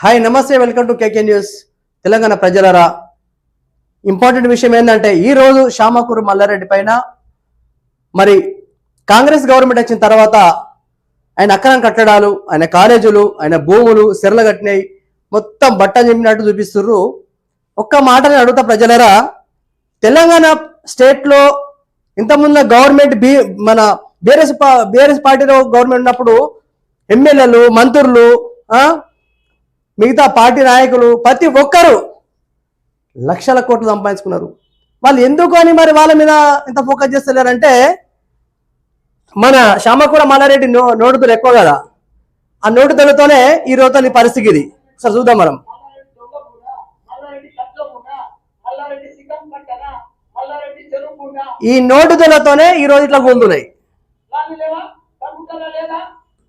Hi నమస్తే welcome to KK news. Telangana ప్రజలరా important విషయం ఏంటంటే ఈరోజు శ్యామకూరు మల్లారెడ్డి పైన మరి కాంగ్రెస్ గవర్నమెంట్ వచ్చిన తర్వాత ఆయన అక్రమ కట్టడాలు ఆయన కాలేజీలు ఆయన భూములు సెరలు కట్టినాయి. మొత్తం బట్ట చెప్పినట్టు చూపిస్తుర్రు. ఒక్క మాటని అడుగుతా ప్రజలరా తెలంగాణ స్టేట్లో ఇంతకుముందు గవర్నమెంట్ బి మన బీఆర్ఎస్ బీఆర్ఎస్ పార్టీలో గవర్నమెంట్ ఉన్నప్పుడు ఎమ్మెల్యేలు మంత్రులు మిగతా పార్టీ నాయకులు ప్రతి ఒక్కరు లక్షల కోట్లు సంపాదించుకున్నారు. వాళ్ళు ఎందుకు అని మరి వాళ్ళ మీద ఇంత ఫోకస్ చేస్తలేరంటే మన శ్యామకూర మల్లారెడ్డి నో నోటుదలు ఎక్కువ కదా. ఆ నోటుదలతోనే ఈ రోజు నీ పరిస్థితి ఇది. సార్ చూద్దాం మనం. ఈ నోటుదలతోనే ఈ రోజు ఇట్లా గుందున్నాయి.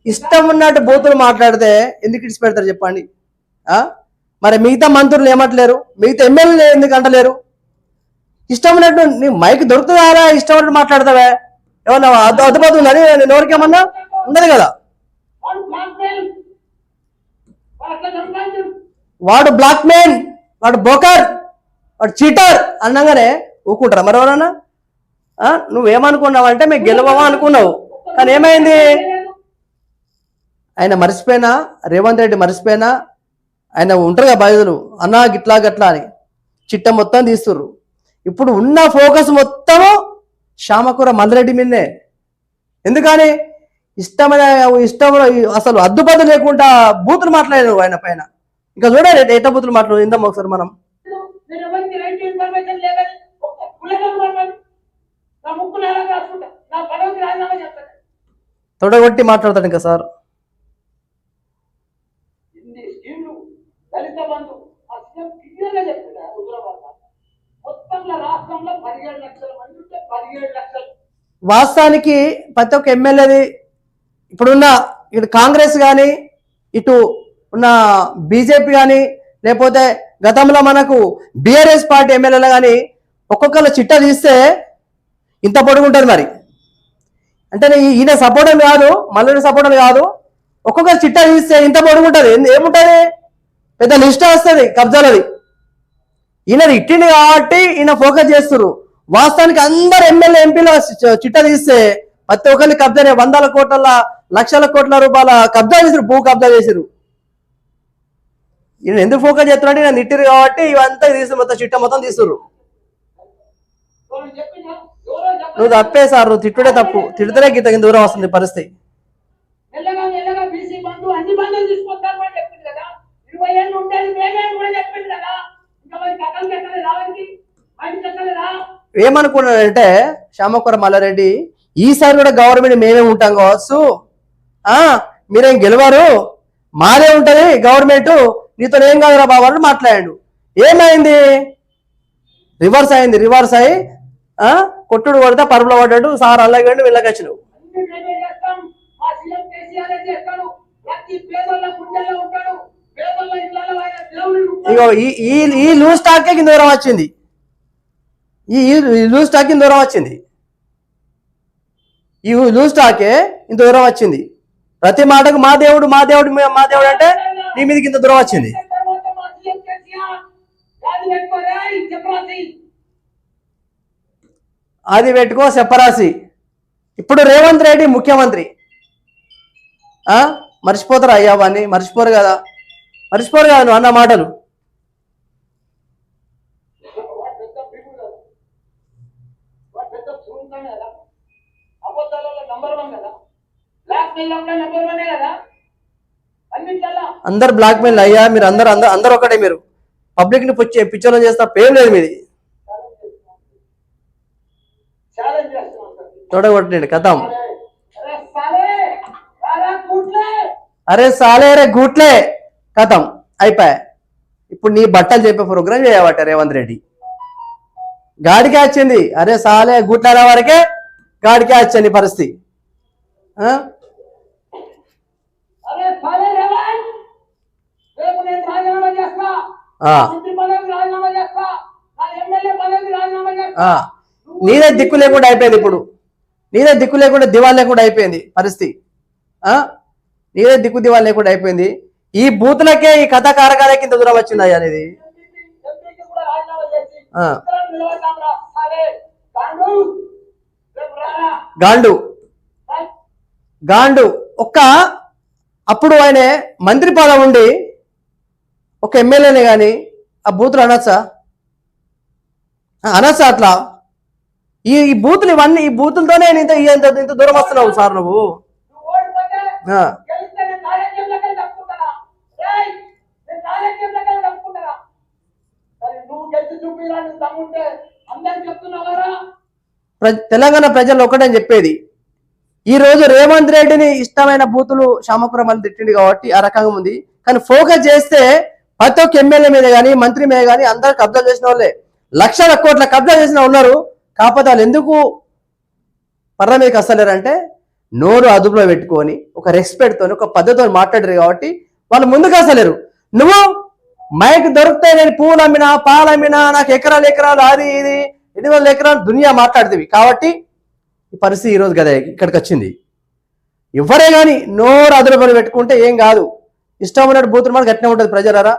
ఇష్టం ఉన్నట్టు బూతులు మాట్లాడితే ఎందుకు ఇడిచి పెడతారు చెప్పండి. మరి మిగతా మంత్రులు ఏమంటలేరు? మిగతా ఎమ్మెల్యేలు ఎందుకు అంటలేరు? ఇష్టం ఉన్నట్టు నీ మైక్ దొరుకుతుందా? ఇష్టం ఉన్నట్టు మాట్లాడతావే? ఏమన్నా అద్దు అద్దుపోతుందని నోరికేమన్నా ఉండదు కదా. వాడు బ్లాక్ మెయిల్ వాడు మెయిన్ వాడు బోకర్ వాడు చీటర్ అనగానే ఊకుంటారా మరి ఎవరన్నా? నువ్వేమనుకున్నావు అంటే మేము గెలవమా అనుకున్నావు. కానీ ఏమైంది? ఆయన మర్చిపోయినా రేవంత్ రెడ్డి మర్చిపోయినా ఆయన ఉంటారు కదా బాధితులు. అన్నా గిట్లా గట్లా అని. చిట్ట మొత్తం తీస్తుర్రు. ఇప్పుడు ఉన్న ఫోకస్ మొత్తము శ్యామకూర మల్లిరెడ్డి మీదనే. ఎందుకని? ఇష్టమైన ఇష్టం అసలు అద్దుపద్దు లేకుండా బూతులు మాట్లాడారు ఆయన పైన. ఇంకా చూడండి ఎట్ట బూతులు మాట్లాడు ఇందాం ఒకసారి మనం. తొడగొట్టి మాట్లాడతాడు ఇంకా సార్ లేదని ఒక్క కులగం పడమని నా ముక్కు నేల రాసుకుంటా నా పదవికి రాజీనామా చేస్తాను తొడగొట్టి మాట్లాడతాడు ఇంకా సార్ ఇన్ని స్కీమ్లు ఎంతమంది బంధు ఆ సీఎం క్లియర్గా చెప్తున్నా హుజరాబాద్ మొత్తంలో రాష్ట్రంలో పదిహేడు లక్షల మంది ఉంటే పదిహేడు లక్షలు. వాస్తవానికి ప్రతి ఒక్క ఎమ్మెల్యేది ఇప్పుడున్న ఇటు కాంగ్రెస్ కానీ ఇటు ఉన్న బీజేపీ కానీ లేకపోతే గతంలో మనకు బీఆర్ఎస్ పార్టీ ఎమ్మెల్యేలు కానీ ఒక్కొక్కరు చిట్టా తీస్తే ఇంత పొడుగుంటుంది మరి. అంటే ఈయన సపోర్ట్ కాదు మల్లెడి సపోర్ట్ కాదు ఒక్కొక్కరు చిట్టా తీస్తే ఇంత పొడుగుంటుంది ఏముంటుంది? పెద్ద లిస్ట్ వస్తుంది కబ్జాలది. ఈయన ఇట్టింది కాబట్టి ఈయన ఫోకస్ చేస్తున్నారు వాస్తవానికి అందరు ఎమ్మెల్యే ఎంపీల చిట్ట తీస్తే ప్రతి ఒక్కరిని కబ్జా వందల కోట్ల లక్షల కోట్ల రూపాయల కబ్జా చేసారు భూ కబ్జా చేశారు ఈయన ఎందుకు ఫోకస్ చేస్తున్నాడు? ఈయన నిట్టిరు కాబట్టి ఇవంతా తీసి మొత్తం చిట్ట మొత్తం తీస్తురు నువ్వు తప్పే సార్ నువ్వు తిట్టుడే తప్పు. తిడితేనే గీత దూరం వస్తుంది పరిస్థితి మెల్లగా మెల్లగా బీసీ బంధు అన్ని బంధువులు తీసుకొస్తామని చెప్పింది కదా ఇరవై ఏళ్ళు ఉండేది మేమే అని కూడా చెప్పింది కదా ఇంకా మరి కథలు కట్టలే రావడానికి బయట కట్టలే రా ఏమనుకున్నాడంటే శ్యామకుర మల్లారెడ్డి ఈసారి కూడా గవర్నమెంట్ మేమే ఉంటాం కావచ్చు. ఆ మీరేం గెలవరు? మాదే ఉంటది గవర్నమెంట్. నీతో ఏం కాదురా బాబు అని మాట్లాడాడు. ఏమైంది? రివర్స్ అయింది రివర్స్ అయ్యి ఆ కొట్టుడు కొడితే పరుపులో పడ్డాడు సార్ అల్లగండి వెళ్ళకొచ్చినావు ఇగో ఈ ఈ ఈ లూజ్ స్టాకే కింద దూరం వచ్చింది. ఈ లూజ్ స్టాక్ ఇంత దూరం వచ్చింది. ఈ లూజ్ స్టాకే ఇంత దూరం వచ్చింది. ప్రతి మాటకు మా దేవుడు మా దేవుడు మా- దేవుడు అంటే నీ మీదకి ఇంత దూరం వచ్చింది. అది పెట్టుకో చెప్పరాసి. ఇప్పుడు రేవంత్ రెడ్డి ముఖ్యమంత్రి. ఆ? మర్చిపోతారు అయ్యా అవన్నీ మర్చిపోరు కదా. మర్చిపోరు కదా నువ్వు అన్న మాటలు వాడు పెద్ద భీముడు కదా వాడు పెద్ద సున్నితం కదా అబద్ధాలలో నంబర్ వన్ కదా బ్లాక్ మెయిల్ కూడా నంబర్ వన్ కదా అన్నిట్లలో అందరు బ్లాక్ మెయిల్ అయ్యా మీరు అందరు అందరు అందరు ఒకటే మీరు. పబ్లిక్ని పిచ్చ పిచ్చోళ్ళని చేస్తా పేరు లేదు మీది. తొడగొట్టండి కథం. అరే సాలే అరే గూట్లే. కథం అయిపోయా. ఇప్పుడు నీ బట్టలు చెప్పే ప్రోగ్రామ్ చేయబట్ట రేవంత్ రెడ్డి. గాడికే వచ్చింది. అరే సాలే గుట్ల వరకే గాడికే వచ్చింది పరిస్థితి ఆ? అరే సాలే రేవంత్ రేపు నేను రాజీనామా చేస్తా ఆ. మంత్రి పదవికి రాజీనామా చేస్తా నా ఎమ్మెల్యే పదవికి రాజీనామా చేస్తా ఆ. నీదే దిక్కు లేకుండా అయిపోయింది ఇప్పుడు. నీదే దిక్కు లేకుండా దివాళ లేకుండా అయిపోయింది పరిస్థితి. ఆ? నీదే దిక్కు దివాళ లేకుండా అయిపోయింది. ఈ బూతులకే ఈ కథ కారకాల కింద దూరం వచ్చింది అయ్యా అనేది గాండు. గాండు. ఒక్క అప్పుడు ఆయన మంత్రి పదం ఉండి ఒక ఎమ్మెల్యేనే కానీ ఆ బూతులు అనొచ్చా అనొచ్చా అట్లా? ఈ ఈ బూతులు ఇవన్నీ ఈ బూతులతోనే నేను ఇంత ఇంత ఇంత దూరం వస్తున్నావు సార్ నువ్వు. తెలంగాణ ప్రజలు ఒకటని చెప్పేది. ఈ రోజు రేవంత్ రెడ్డిని ఇష్టమైన బూతులు శ్యామపురం అని తిట్టింది కాబట్టి ఆ రకంగా ఉంది. కానీ ఫోకస్ చేస్తే ప్రతి ఒక్క ఎమ్మెల్యే మీద కానీ మంత్రి మీద కానీ అందరూ కబ్జా చేసిన వాళ్ళే. లక్షల కోట్ల కబ్జా చేసిన ఉన్నారు. కాకపోతే వాళ్ళు ఎందుకు పర్ర మీదకి వస్తలేరంటే నోరు అదుపులో పెట్టుకొని ఒక రెస్పెక్ట్ తోని ఒక పద్ధతితో మాట్లాడరు కాబట్టి వాళ్ళు ముందుకు వస్తలేరు. నువ్వు మైక్ దొరికితే నేను పూలు అమ్మినా పాలు అమ్మినా నాకు ఎకరాలు ఎకరాలు అది ఇది ఎన్ని వందల ఎకరాలు దునియా మాట్లాడుతుంది. కాబట్టి ఈ పరిస్థితి ఈరోజు కదా ఇక్కడికి వచ్చింది. ఎవరే కానీ నోరు అదుపులో పెట్టుకుంటే ఏం కాదు. ఇష్టం ఉన్నట్టు బూతులు మనకు గట్టినే ఉంటుంది ప్రజలారా.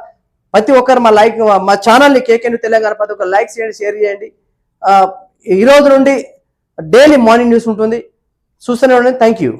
ప్రతి ఒక్కరు మా లైక్ మా ఛానల్ని కేకే తెలంగాణ ప్రతి ఒక్కరు లైక్ చేయండి షేర్ చేయండి. ఈరోజు నుండి డైలీ మార్నింగ్ న్యూస్ ఉంటుంది. చూస్తూనే ఉండండి. Thank you.